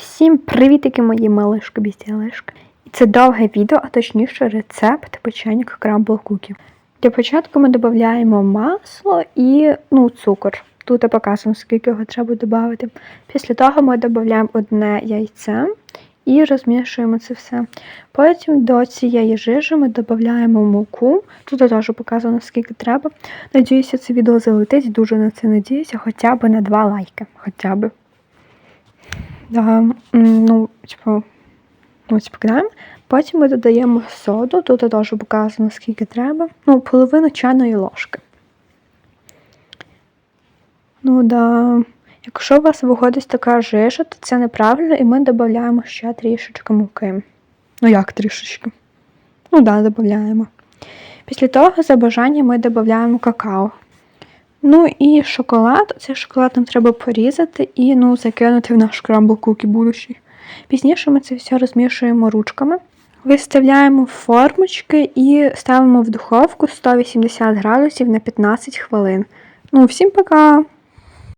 Всім привітики, мої малишки бістілишки. І це довге відео, а точніше рецепт печення крамбл куків. Для початку ми додаємо масло і ну, цукор. Тут я показую, скільки його треба додати. Після того ми додаємо одне яйце і розмішуємо це все. Потім до цієї жижі ми додаємо муку. Тут я теж показано, скільки треба. Надіюся, це відео залетить, дуже на це надіюся, хоча б на два лайки. Хоча б. Ну, типу, ось покидаємо. Потім ми додаємо соду, тут теж показано, скільки треба. Ну, половину чайної ложки. Ну да. Якщо у вас виходить така жижа, то це неправильно, і ми додаємо ще трішечки муки. Ну як трішечки? Ну да, додаємо. Після того, за бажанням, ми додаємо какао. Ну і шоколад. Цей шоколад нам треба порізати і ну, закинути в наш крамбл кукі будущий. Пізніше ми це все розмішуємо ручками. Виставляємо формочки і ставимо в духовку 180 градусів на 15 хвилин. Ну, всім пока!